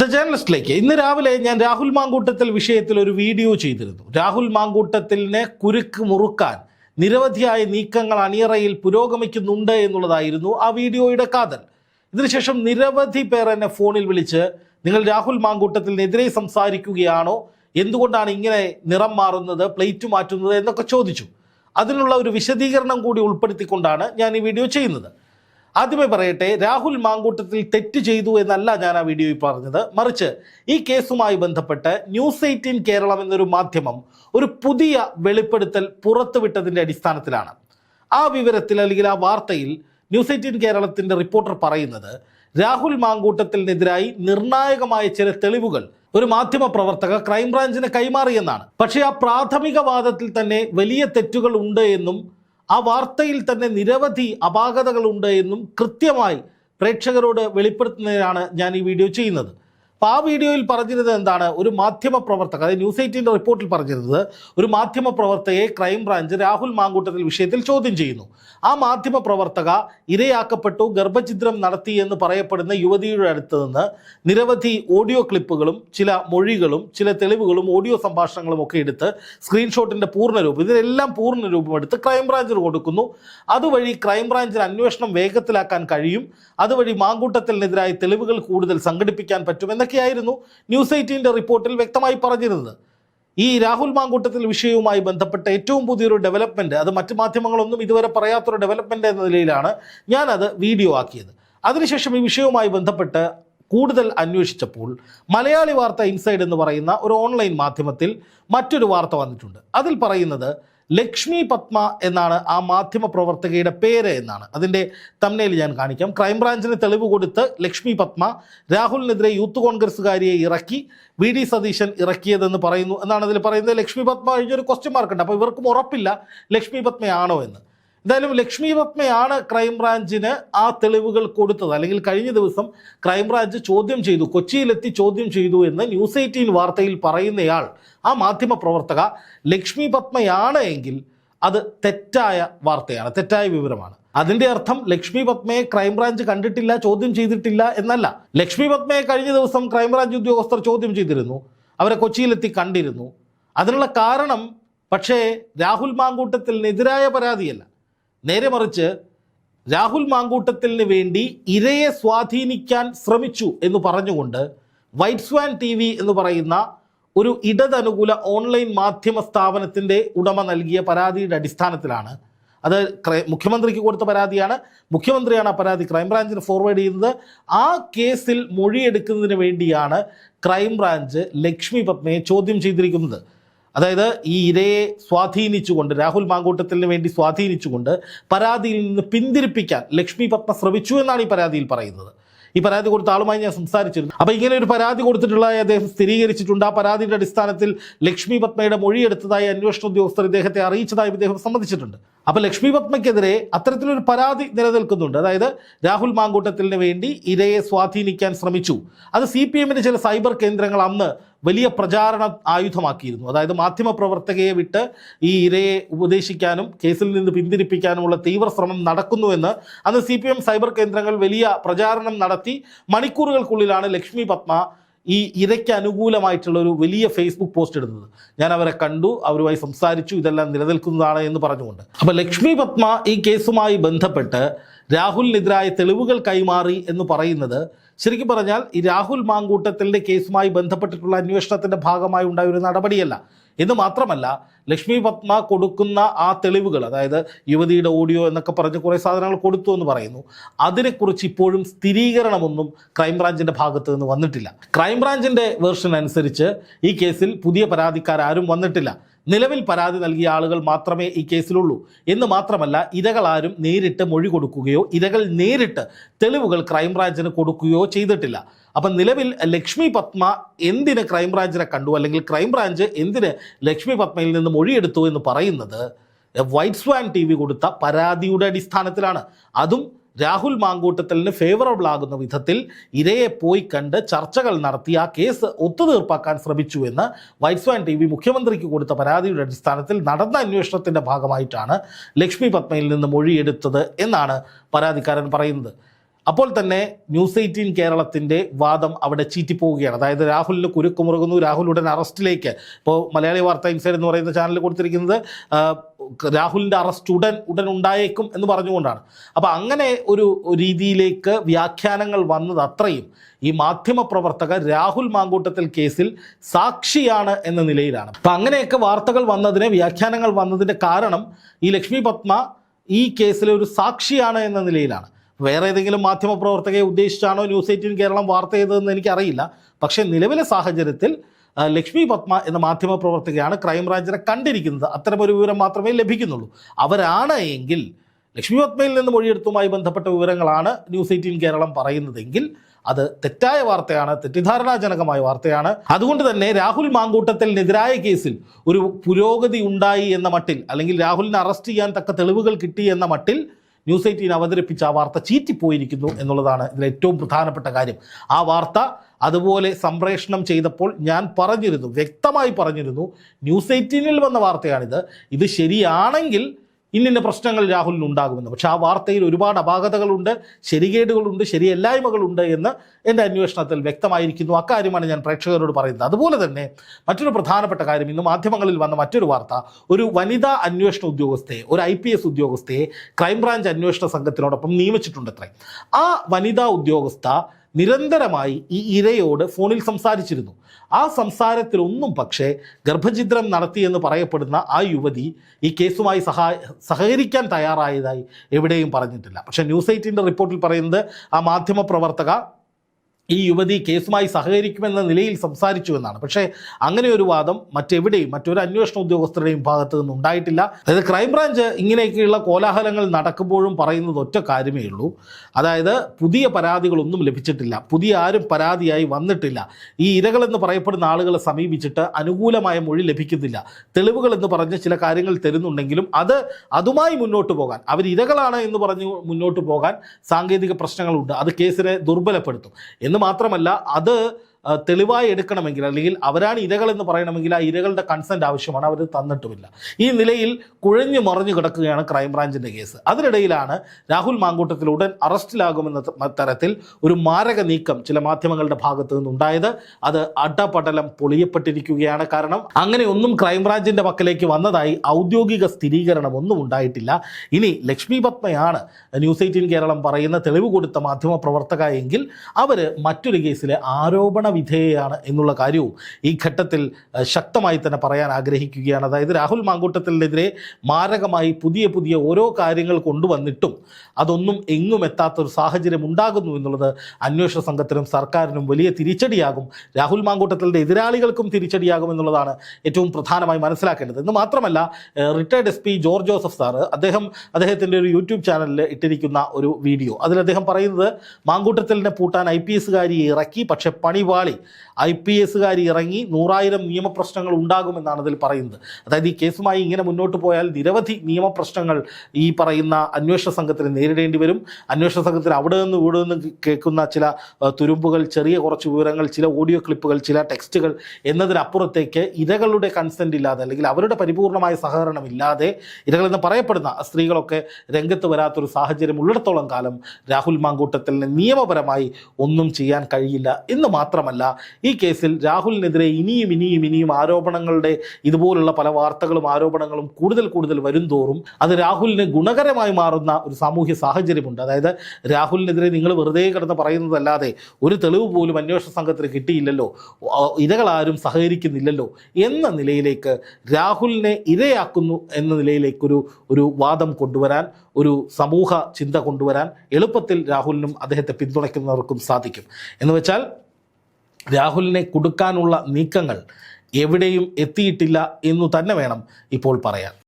The ജേർണലിസ്റ്റിലേക്ക് ഇന്ന് രാവിലെ ഞാൻ രാഹുൽ മാങ്കൂട്ടത്തിൽ വിഷയത്തിൽ ഒരു വീഡിയോ ചെയ്തിരുന്നു. രാഹുൽ മാങ്കൂട്ടത്തിലിനെ കുരുക്ക് മുറുക്കാൻ നിരവധിയായ നീക്കങ്ങൾ അണിയറയിൽ പുരോഗമിക്കുന്നുണ്ട് എന്നുള്ളതായിരുന്നു ആ വീഡിയോയുടെ കാതൽ. ഇതിനുശേഷം നിരവധി പേർ എന്നെ ഫോണിൽ വിളിച്ച് നിങ്ങൾ രാഹുൽ മാങ്കൂട്ടത്തിനെതിരെ സംസാരിക്കുകയാണോ? എന്തുകൊണ്ടാണ് ഇങ്ങനെ നിറം മാറുന്നത് പ്ലേറ്റ് മാറ്റുന്നത് എന്നൊക്കെ ചോദിച്ചു. അതിനുള്ള ഒരു വിശദീകരണം കൂടി ഉൾപ്പെടുത്തിക്കൊണ്ടാണ് ഞാൻ ഈ വീഡിയോ ചെയ്യുന്നത്. ആദ്യമേ പറയട്ടെ രാഹുൽ മാങ്കൂട്ടത്തിൽ തെറ്റ് ചെയ്തു എന്നല്ല ഞാൻ ആ വീഡിയോയിൽ പറഞ്ഞത്. മറിച്ച് ഈ കേസുമായി ബന്ധപ്പെട്ട് ന്യൂസ് എയ്റ്റീൻ കേരളം എന്നൊരു മാധ്യമം ഒരു പുതിയ വെളിപ്പെടുത്തൽ പുറത്തുവിട്ടതിന്റെ അടിസ്ഥാനത്തിലാണ്. ആ വിവരത്തിൽ അല്ലെങ്കിൽ ആ വാർത്തയിൽ ന്യൂസ് എയ്റ്റീൻ കേരളത്തിന്റെ റിപ്പോർട്ടർ പറയുന്നത് രാഹുൽ മാങ്കൂട്ടത്തിനെതിരായി നിർണായകമായ ചില തെളിവുകൾ ഒരു മാധ്യമ പ്രവർത്തക ക്രൈംബ്രാഞ്ചിന് കൈമാറിയെന്നാണ് പക്ഷേ ആ പ്രാഥമിക വാദത്തിൽ തന്നെ വലിയ തെറ്റുകൾ ഉണ്ട് എന്നും ആ വാർത്തയിൽ തന്നെ നിരവധി അപാകതകളുണ്ട് എന്നും കൃത്യമായി പ്രേക്ഷകരോട് വെളിപ്പെടുത്തുന്നതിനാണ് ഞാൻ ഈ വീഡിയോ ചെയ്യുന്നത്. അപ്പോൾ ആ വീഡിയോയിൽ പറഞ്ഞിരുന്നത് എന്താണ്? ഒരു മാധ്യമ പ്രവർത്തക അതായത് ന്യൂസ് എയ്റ്റീന്റെ റിപ്പോർട്ടിൽ പറഞ്ഞിരുന്നത് ഒരു മാധ്യമ പ്രവർത്തകയെ ക്രൈംബ്രാഞ്ച് രാഹുൽ മാങ്കൂട്ടത്തിൽ വിഷയത്തിൽ ചോദ്യം ചെയ്യുന്നു. ആ മാധ്യമ പ്രവർത്തക ഇരയാക്കപ്പെട്ടു ഗർഭഛിദ്രം നടത്തി എന്ന് പറയപ്പെടുന്ന യുവതിയുടെ അടുത്ത് നിന്ന് നിരവധി ഓഡിയോ ക്ലിപ്പുകളും ചില മൊഴികളും ചില തെളിവുകളും ഓഡിയോ സംഭാഷണങ്ങളും ഒക്കെ എടുത്ത് സ്ക്രീൻഷോട്ടിന്റെ പൂർണരൂപം ഇതിനെല്ലാം പൂർണരൂപം എടുത്ത് ക്രൈംബ്രാഞ്ചിന് കൊടുക്കുന്നു. അതുവഴി ക്രൈംബ്രാഞ്ചിന് അന്വേഷണം വേഗത്തിലാക്കാൻ കഴിയും. അതുവഴി മാങ്കൂട്ടത്തിനെതിരായ തെളിവുകൾ കൂടുതൽ സംഘടിപ്പിക്കാൻ പറ്റും എന്നൊക്കെയായിരുന്നു ന്യൂസ് എയ്റ്റീന്റെ റിപ്പോർട്ടിൽ വ്യക്തമായി പറഞ്ഞിരുന്നത്? ഈ രാഹുൽ മാങ്കൂട്ടത്തിൽ വിഷയവുമായി ബന്ധപ്പെട്ട ഏറ്റവും പുതിയൊരു ഡെവലപ്മെന്റ് അത് മറ്റ് മാധ്യമങ്ങളൊന്നും ഇതുവരെ പറയാത്തൊരു ഡെവലപ്മെന്റ് എന്ന നിലയിലാണ് ഞാനത് വീഡിയോ ആക്കിയത്. അതിനുശേഷം ഈ വിഷയവുമായി ബന്ധപ്പെട്ട് കൂടുതൽ അന്വേഷിച്ചപ്പോൾ മലയാളി വാർത്ത ഇൻസൈഡ് എന്ന് പറയുന്ന ഒരു ഓൺലൈൻ മാധ്യമത്തിൽ മറ്റൊരു വാർത്ത വന്നിട്ടുണ്ട്. അതിൽ പറയുന്നത് ലക്ഷ്മി പത്മ എന്നാണ് ആ മാധ്യമ പ്രവർത്തകയുടെ പേര് എന്നാണ്. അതിന്റെ തമ്നയിൽ ഞാൻ കാണിക്കാം. ക്രൈംബ്രാഞ്ചിന് തെളിവ് കൊടുത്ത് ലക്ഷ്മി പത്മ രാഹുലിനെതിരെ യൂത്ത് കോൺഗ്രസ്സുകാരിയെ ഇറക്കി വി ഡി സതീശൻ ഇറക്കിയതെന്ന് പറയുന്നു എന്നാണ് അതിൽ പറയുന്നത്. ലക്ഷ്മി പത്മ കഴിഞ്ഞൊരു ക്വസ്റ്റ്യൻ മാർക്കുണ്ട് അപ്പോൾ ഇവർക്കും ഉറപ്പില്ല ലക്ഷ്മി പത്മയാണോ എന്ന്. എന്തായാലും ലക്ഷ്മി പത്മയാണ് ക്രൈംബ്രാഞ്ചിന് ആ തെളിവുകൾ കൊടുത്തത്. അല്ലെങ്കിൽ കഴിഞ്ഞ ദിവസം ക്രൈംബ്രാഞ്ച് ചോദ്യം ചെയ്തു. കൊച്ചിയിലെത്തി ചോദ്യം ചെയ്തു എന്ന് ന്യൂസ് എയ്റ്റീൻ വാർത്തയിൽ പറയുന്നയാൾ ആ മാധ്യമ പ്രവർത്തക ലക്ഷ്മി പത്മയാണ് എങ്കിൽ അത് തെറ്റായ വാർത്തയാണ്. തെറ്റായ വിവരമാണ്. അതിന്റെ അർത്ഥം ലക്ഷ്മി പത്മയെ ക്രൈംബ്രാഞ്ച് കണ്ടിട്ടില്ല ചോദ്യം ചെയ്തിട്ടില്ല എന്നല്ല. ലക്ഷ്മി പത്മയെ കഴിഞ്ഞ ദിവസം ക്രൈംബ്രാഞ്ച് ഉദ്യോഗസ്ഥർ ചോദ്യം ചെയ്തിരുന്നു. അവരെ കൊച്ചിയിലെത്തി കണ്ടിരുന്നു. അതിനുള്ള കാരണം പക്ഷേ രാഹുൽ മാങ്കൂട്ടത്തിൽ മാങ്കൂട്ടത്തിനെതിരായ പരാതിയല്ല. നേരെ മറിച്ച് രാഹുൽ മാങ്കൂട്ടത്തിന് വേണ്ടി ഇരയെ സ്വാധീനിക്കാൻ ശ്രമിച്ചു എന്ന് പറഞ്ഞുകൊണ്ട് വൈറ്റ് സ്വാൻ ടി വി എന്ന് പറയുന്ന ഒരു ഇടതനുകൂല ഓൺലൈൻ മാധ്യമ സ്ഥാപനത്തിന്റെ ഉടമ നൽകിയ പരാതിയുടെ അടിസ്ഥാനത്തിലാണ്. അത് മുഖ്യമന്ത്രിക്ക് കൊടുത്ത പരാതിയാണ്. മുഖ്യമന്ത്രിയാണ് ആ പരാതി ക്രൈംബ്രാഞ്ചിന് ഫോർവേഡ് ചെയ്യുന്നത്. ആ കേസിൽ മൊഴിയെടുക്കുന്നതിന് വേണ്ടിയാണ് ക്രൈംബ്രാഞ്ച് ലക്ഷ്മി പത്മയെ ചോദ്യം ചെയ്തിരിക്കുന്നത്. അതായത് ഈ ഇരയെ സ്വാധീനിച്ചുകൊണ്ട് രാഹുൽ മാങ്കൂട്ടത്തിന് വേണ്ടി സ്വാധീനിച്ചുകൊണ്ട് പരാതിയിൽ നിന്ന് പിന്തിരിപ്പിക്കാൻ ലക്ഷ്മി പത്മ ശ്രമിച്ചു എന്നാണ് ഈ പരാതിയിൽ പറയുന്നത്. ഈ പരാതി കൊടുത്ത ആളുമായി ഞാൻ സംസാരിച്ചിരുന്നു. അപ്പോൾ ഇങ്ങനെ ഒരു പരാതി കൊടുത്തിട്ടുള്ളതായി അദ്ദേഹം സ്ഥിരീകരിച്ചിട്ടുണ്ട്. ആ പരാതിയുടെ അടിസ്ഥാനത്തിൽ ലക്ഷ്മി പത്മയുടെ മൊഴിയെടുത്തതായി അന്വേഷണ ഉദ്യോഗസ്ഥർ ഇദ്ദേഹത്തെ അറിയിച്ചതായി ഇദ്ദേഹം സമ്മതിച്ചിട്ടുണ്ട്. അപ്പോൾ ലക്ഷ്മി പത്മയ്ക്കെതിരെ അത്തരത്തിലൊരു പരാതി നിലനിൽക്കുന്നുണ്ട്. അതായത് രാഹുൽ മാങ്കൂട്ടത്തിന് വേണ്ടി ഇരയെ സ്വാധീനിക്കാൻ ശ്രമിച്ചു. അത് സി പി എമ്മിന്റെ ചില സൈബർ കേന്ദ്രങ്ങൾ അന്ന് വലിയ പ്രചാരണ ആയുധമാക്കിയിരുന്നു. അതായത് മാധ്യമപ്രവർത്തകയെ വിട്ട് ഈ ഇരയെ ഉപദേശിക്കാനും കേസിൽ നിന്ന് പിന്തിരിപ്പിക്കാനുമുള്ള തീവ്ര ശ്രമം നടക്കുന്നുവെന്ന് അന്ന് സി സൈബർ കേന്ദ്രങ്ങൾ വലിയ പ്രചാരണം നടത്തി മണിക്കൂറുകൾക്കുള്ളിലാണ് ലക്ഷ്മി പത്മ ഈ ഇരയ്ക്ക് അനുകൂലമായിട്ടുള്ള ഒരു വലിയ ഫേസ്ബുക്ക് പോസ്റ്റ് ഇടുന്നത്. ഞാൻ അവരെ കണ്ടു അവരുമായി സംസാരിച്ചു ഇതെല്ലാം നിലനിൽക്കുന്നതാണ് എന്ന് പറഞ്ഞുകൊണ്ട്. അപ്പോൾ ലക്ഷ്മി പത്മ ഈ കേസുമായി ബന്ധപ്പെട്ട് രാഹുലിനെതിരായ തെളിവുകൾ കൈമാറി എന്ന് പറയുന്നത് ശരിക്കും പറഞ്ഞാൽ ഈ രാഹുൽ മാങ്കൂട്ടത്തിന്റെ കേസുമായി ബന്ധപ്പെട്ടിട്ടുള്ള അന്വേഷണത്തിന്റെ ഭാഗമായി ഉണ്ടായ ഒരു നടപടിയല്ല. എന്ന് മാത്രമല്ല ലക്ഷ്മി പത്മ കൊടുക്കുന്ന ആ തെളിവുകൾ അതായത് യുവതിയുടെ ഓഡിയോ എന്നൊക്കെ പറഞ്ഞ് കുറേ സാധനങ്ങൾ കൊടുത്തു എന്ന് പറയുന്നു. അതിനെക്കുറിച്ച് ഇപ്പോഴും സ്ഥിരീകരണമൊന്നും ക്രൈംബ്രാഞ്ചിന്റെ ഭാഗത്ത് നിന്ന് വന്നിട്ടില്ല. ക്രൈംബ്രാഞ്ചിന്റെ വേർഷൻ അനുസരിച്ച് ഈ കേസിൽ പുതിയ പരാതിക്കാരും വന്നിട്ടില്ല. നിലവിൽ പരാതി നൽകിയ ആളുകൾ മാത്രമേ ഈ കേസിലുള്ളൂ. എന്ന് മാത്രമല്ല ഇരകളാരും നേരിട്ട് മൊഴി കൊടുക്കുകയോ ഇരകൾ നേരിട്ട് തെളിവുകൾ ക്രൈംബ്രാഞ്ചിന് കൊടുക്കുകയോ ചെയ്തിട്ടില്ല. അപ്പം നിലവിൽ ലക്ഷ്മി പത്മ എന്തിന് ക്രൈംബ്രാഞ്ചിനെ കണ്ടു? അല്ലെങ്കിൽ ക്രൈംബ്രാഞ്ച് എന്തിന് ലക്ഷ്മി പത്മയിൽ നിന്ന് മൊഴിയെടുത്തു എന്ന് പറയുന്നത് വൈറ്റ് സ്വാൻ ടി വി കൊടുത്ത പരാതിയുടെ അടിസ്ഥാനത്തിലാണ്. അതും രാഹുൽ മാങ്കൂട്ടത്തലിന് ഫേവറബിൾ ആകുന്ന വിധത്തിൽ ഇരയെ പോയി കണ്ട് ചർച്ചകൾ നടത്തി ആ കേസ് ഒത്തുതീർപ്പാക്കാൻ ശ്രമിച്ചു എന്ന് വൈറ്റ് സ്വാൻ ടി വി മുഖ്യമന്ത്രിക്ക് കൊടുത്ത പരാതിയുടെ അടിസ്ഥാനത്തിൽ നടന്ന അന്വേഷണത്തിന്റെ ഭാഗമായിട്ടാണ് ലക്ഷ്മി പത്മയിൽ നിന്ന് മൊഴിയെടുത്തത് എന്നാണ് പരാതിക്കാരൻ പറയുന്നത്. അപ്പോൾ തന്നെ ന്യൂസ് എയ്റ്റീൻ കേരളത്തിന്റെ വാദം അവിടെ ചീറ്റിപ്പോവുകയാണ്. അതായത് രാഹുലിന് കുരുക്കുമുറുകുന്നു രാഹുൽ അറസ്റ്റിലേക്ക്. ഇപ്പോൾ മലയാളി വാർത്ത ഇൻസൈഡ് എന്ന് പറയുന്ന ചാനൽ കൊടുത്തിരിക്കുന്നത് രാഹുലിന്റെ അറസ്റ്റ് ഉടൻ ഉടൻ ഉണ്ടായേക്കും എന്ന് പറഞ്ഞുകൊണ്ടാണ്. അപ്പോൾ അങ്ങനെ ഒരു രീതിയിലേക്ക് വ്യാഖ്യാനങ്ങൾ വന്നത് അത്രയും ഈ മാധ്യമപ്രവർത്തകർ രാഹുൽ മാങ്കൂട്ടത്തിൽ കേസിൽ സാക്ഷിയാണ് എന്ന നിലയിലാണ്. അപ്പം അങ്ങനെയൊക്കെ വാർത്തകൾ വന്നതിന് വ്യാഖ്യാനങ്ങൾ വന്നതിന്റെ കാരണം ഈ ലക്ഷ്മി പത്മ ഈ കേസിലെ ഒരു സാക്ഷിയാണ് എന്ന നിലയിലാണ്. വേറെ ഏതെങ്കിലും മാധ്യമപ്രവർത്തകയെ ഉദ്ദേശിച്ചാണോ ന്യൂസ് എയ്റ്റീൻ കേരളം വാർത്ത ചെയ്തതെന്ന് എനിക്കറിയില്ല. പക്ഷേ നിലവിലെ സാഹചര്യത്തിൽ ലക്ഷ്മി പത്മ എന്ന മാധ്യമ പ്രവർത്തകയാണ് ക്രൈംബ്രാഞ്ചിനെ കണ്ടിരിക്കുന്നത്. അത്തരമൊരു വിവരം മാത്രമേ ലഭിക്കുന്നുള്ളൂ. അവരാണ് എങ്കിൽ ലക്ഷ്മി പത്മയിൽ നിന്ന് മൊഴിയെടുത്തുമായി ബന്ധപ്പെട്ട വിവരങ്ങളാണ് ന്യൂസ് എയ്റ്റീൻ കേരളം പറയുന്നതെങ്കിൽ അത് തെറ്റായ വാർത്തയാണ് തെറ്റിദ്ധാരണാജനകമായ വാർത്തയാണ്. അതുകൊണ്ട് തന്നെ രാഹുൽ മാങ്കൂട്ടത്തിനെതിരായ കേസിൽ ഒരു പുരോഗതി ഉണ്ടായി എന്ന മട്ടിൽ അല്ലെങ്കിൽ രാഹുലിനെ അറസ്റ്റ് ചെയ്യാൻ തക്ക തെളിവുകൾ കിട്ടി എന്ന മട്ടിൽ ന്യൂസ് എയ്റ്റീൻ അവതരിപ്പിച്ച ആ വാർത്ത ചീറ്റിപ്പോയിരിക്കുന്നു എന്നുള്ളതാണ് ഇതിൽ ഏറ്റവും പ്രധാനപ്പെട്ട കാര്യം. ആ വാർത്ത അതുപോലെ സംപ്രേഷണം ചെയ്തപ്പോൾ ഞാൻ പറഞ്ഞിരുന്നു വ്യക്തമായി പറഞ്ഞിരുന്നു. ന്യൂസ് എയ്റ്റീനിൽ വന്ന വാർത്തയാണിത്. ഇത് ശരിയാണെങ്കിൽ ഇന്നിന്ന പ്രശ്നങ്ങൾ രാഹുലിന് ഉണ്ടാകുമെന്ന്. പക്ഷെ ആ വാർത്തയിൽ ഒരുപാട് അപാകതകളുണ്ട് ശരികേടുകളുണ്ട് ശരിയല്ലായ്മകളുണ്ട് എന്ന് എന്റെ അന്വേഷണത്തിൽ വ്യക്തമായിരിക്കുന്നു. അക്കാര്യമാണ് ഞാൻ പ്രേക്ഷകരോട് പറയുന്നത്. അതുപോലെ തന്നെ മറ്റൊരു പ്രധാനപ്പെട്ട കാര്യം ഇന്ന് മാധ്യമങ്ങളിൽ വന്ന മറ്റൊരു വാർത്ത. ഒരു വനിതാ അന്വേഷണ ഉദ്യോഗസ്ഥയെ ഒരു ഐ പി എസ് ഉദ്യോഗസ്ഥയെ ക്രൈംബ്രാഞ്ച് അന്വേഷണ സംഘത്തിനോടൊപ്പം നിയമിച്ചിട്ടുണ്ട് അത്രേ ആ വനിതാ ഉദ്യോഗസ്ഥ നിരന്തരമായി ഈ ഇരയോട് ഫോണിൽ സംസാരിച്ചിരുന്നു. ആ സംസാരത്തിലൊന്നും പക്ഷേ ഗർഭഛിദ്രം നടത്തിയെന്ന് പറയപ്പെടുന്ന ആ യുവതി ഈ കേസുമായി സഹായ സഹകരിക്കാൻ തയ്യാറായതായി എവിടെയും പറഞ്ഞിട്ടില്ല. പക്ഷേ ന്യൂസ് എയ്റ്റീന്റെ റിപ്പോർട്ടിൽ പറയുന്നത് ആ മാധ്യമപ്രവർത്തക ഈ യുവതി കേസുമായി സഹകരിക്കുമെന്ന നിലയിൽ സംസാരിച്ചു എന്നാണ്. പക്ഷേ അങ്ങനെ ഒരു വാദം മറ്റെവിടെയും മറ്റൊരു അന്വേഷണ ഉദ്യോഗസ്ഥരുടെയും ഭാഗത്തു നിന്ന് ഉണ്ടായിട്ടില്ല. അതായത് ക്രൈംബ്രാഞ്ച് ഇങ്ങനെയൊക്കെയുള്ള കോലാഹലങ്ങൾ നടക്കുമ്പോഴും പറയുന്നത് ഒറ്റ കാര്യമേ ഉള്ളൂ. അതായത് പുതിയ പരാതികളൊന്നും ലഭിച്ചിട്ടില്ല. പുതിയ ആരും പരാതിയായി വന്നിട്ടില്ല. ഈ ഇരകളെന്ന് പറയപ്പെടുന്ന ആളുകളെ സമീപിച്ചിട്ട് അനുകൂലമായ മൊഴി ലഭിക്കുന്നില്ല. തെളിവുകൾ എന്ന് പറഞ്ഞ് ചില കാര്യങ്ങൾ തരുന്നുണ്ടെങ്കിലും അത് അതുമായി മുന്നോട്ട് പോകാൻ അവർ ഇരകളാണ് എന്ന് പറഞ്ഞ് മുന്നോട്ട് പോകാൻ സാങ്കേതിക പ്രശ്നങ്ങളുണ്ട്. അത് കേസിനെ ദുർബലപ്പെടുത്തും. എന്ന് മാത്രമല്ല അത് തെളിവായി എടുക്കണമെങ്കിൽ അല്ലെങ്കിൽ അവരാണ് ഇരകൾ എന്ന് പറയണമെങ്കിൽ ആ ഇരകളുടെ കൺസെന്റ് ആവശ്യമാണ് അവർ തന്നിട്ടുമില്ല. ഈ നിലയിൽ കുഴഞ്ഞു മറിഞ്ഞു കിടക്കുകയാണ് ക്രൈംബ്രാഞ്ചിന്റെ കേസ്. അതിനിടയിലാണ് രാഹുൽ മാങ്കൂട്ടത്തിൽ ഉടൻ അറസ്റ്റിലാകുമെന്ന തരത്തിൽ ഒരു മാരക നീക്കം ചില മാധ്യമങ്ങളുടെ ഭാഗത്തു നിന്നുണ്ടായത്. അത് അടപടലം പൊളിയപ്പെട്ടിരിക്കുകയാണ്. കാരണം അങ്ങനെ ഒന്നും ക്രൈംബ്രാഞ്ചിന്റെ പക്കലേക്ക് വന്നതായി ഔദ്യോഗിക സ്ഥിരീകരണം ഒന്നും ഉണ്ടായിട്ടില്ല. ഇനി ലക്ഷ്മി പത്മയാണ് ന്യൂസ് എയ്റ്റീൻ കേരളം പറയുന്ന തെളിവ് കൊടുത്ത മാധ്യമ പ്രവർത്തക എങ്കിൽ അവർ മറ്റൊരു കേസിലെ ആരോപണ വിധേയയാണ് എന്നുള്ള കാര്യവും ഈ ഘട്ടത്തിൽ ശക്തമായി തന്നെ പറയാൻ ആഗ്രഹിക്കുകയാണ്. അതായത് രാഹുൽ മാങ്കൂട്ടത്തിനെതിരെ മാരകമായി പുതിയ പുതിയ ഓരോ കാര്യങ്ങൾ കൊണ്ടുവന്നിട്ടും അതൊന്നും എങ്ങും എത്താത്തൊരു സാഹചര്യം ഉണ്ടാകുന്നു എന്നുള്ളത് അന്വേഷണ സംഘത്തിനും സർക്കാരിനും വലിയ തിരിച്ചടിയാകും. രാഹുൽ മാങ്കൂട്ടത്തിന്റെ എതിരാളികൾക്കും തിരിച്ചടിയാകും എന്നുള്ളതാണ് ഏറ്റവും പ്രധാനമായി മനസ്സിലാക്കേണ്ടത്. എന്ന് മാത്രമല്ല retired S P George Joseph sir അദ്ദേഹം അദ്ദേഹത്തിന്റെ ഒരു യൂട്യൂബ് ചാനലിൽ ഇട്ടിരിക്കുന്ന ഒരു വീഡിയോ. അതിൽ അദ്ദേഹം പറയുന്നത് മാങ്കൂട്ടത്തിലിനെ പൂട്ടാൻ ഐ പി എസുകാരിയെ ഇറക്കി പക്ഷേ പണി പാളി ഐ പി എസുകാരി ഇറങ്ങി നൂറായിരം നിയമപ്രശ്നങ്ങൾ ഉണ്ടാകുമെന്നാണ് അതിൽ പറയുന്നത്. അതായത് ഈ കേസുമായി ഇങ്ങനെ മുന്നോട്ട് പോയാൽ നിരവധി നിയമപ്രശ്നങ്ങൾ ഈ പറയുന്ന അന്വേഷണ സംഘത്തിന് നേരിടേണ്ടി വരും. അന്വേഷണ സംഘത്തിന് അവിടെ നിന്ന് ഇവിടെ നിന്ന് കേൾക്കുന്ന ചില തുരുമ്പുകൾ ചെറിയ കുറച്ച് വിവരങ്ങൾ ചില ഓഡിയോ ക്ലിപ്പുകൾ ചില ടെക്സ്റ്റുകൾ എന്നതിനപ്പുറത്തേക്ക് ഇരകളുടെ കൺസെന്റ് ഇല്ലാതെ അല്ലെങ്കിൽ അവരുടെ പരിപൂർണമായ സഹകരണം ഇല്ലാതെ ഇരകളെന്ന് പറയപ്പെടുന്ന സ്ത്രീകളൊക്കെ രംഗത്ത് വരാത്തൊരു സാഹചര്യം ഉള്ളിടത്തോളം കാലം രാഹുൽ മാങ്കൂട്ടത്തിന് നിയമപരമായി ഒന്നും ചെയ്യാൻ കഴിയില്ല എന്ന് മാത്രമല്ല ഈ കേസിൽ രാഹുലിനെതിരെ ഇനിയും ഇനിയും ഇനിയും ആരോപണങ്ങളുടെ ഇതുപോലുള്ള പല വാർത്തകളും ആരോപണങ്ങളും കൂടുതൽ കൂടുതൽ വരും തോറും അത് രാഹുലിന് ഗുണകരമായി മാറുന്ന ഒരു സാമൂഹ്യ സാഹചര്യമുണ്ട്. അതായത് രാഹുലിനെതിരെ നിങ്ങൾ വെറുതെ കിടന്ന് പറയുന്നതല്ലാതെ ഒരു തെളിവ് പോലും അന്വേഷണ സംഘത്തിന് കിട്ടിയില്ലല്ലോ ഇരകളാരും സഹകരിക്കുന്നില്ലല്ലോ എന്ന നിലയിലേക്ക് രാഹുലിനെ ഇരയാക്കുന്നു എന്ന നിലയിലേക്കൊരു ഒരു വാദം കൊണ്ടുവരാൻ ഒരു സമൂഹ ചിന്ത കൊണ്ടുവരാൻ എളുപ്പത്തിൽ രാഹുലിനും അദ്ദേഹത്തെ പിന്തുണയ്ക്കുന്നവർക്കും സാധിക്കും. എന്ന് വെച്ചാൽ രാഹുലിനെ കൊടുക്കാനുള്ള നീക്കങ്ങൾ എവിടെയും എത്തിയിട്ടില്ല എന്നു തന്നെ വേണം ഇപ്പോൾ പറയാൻ.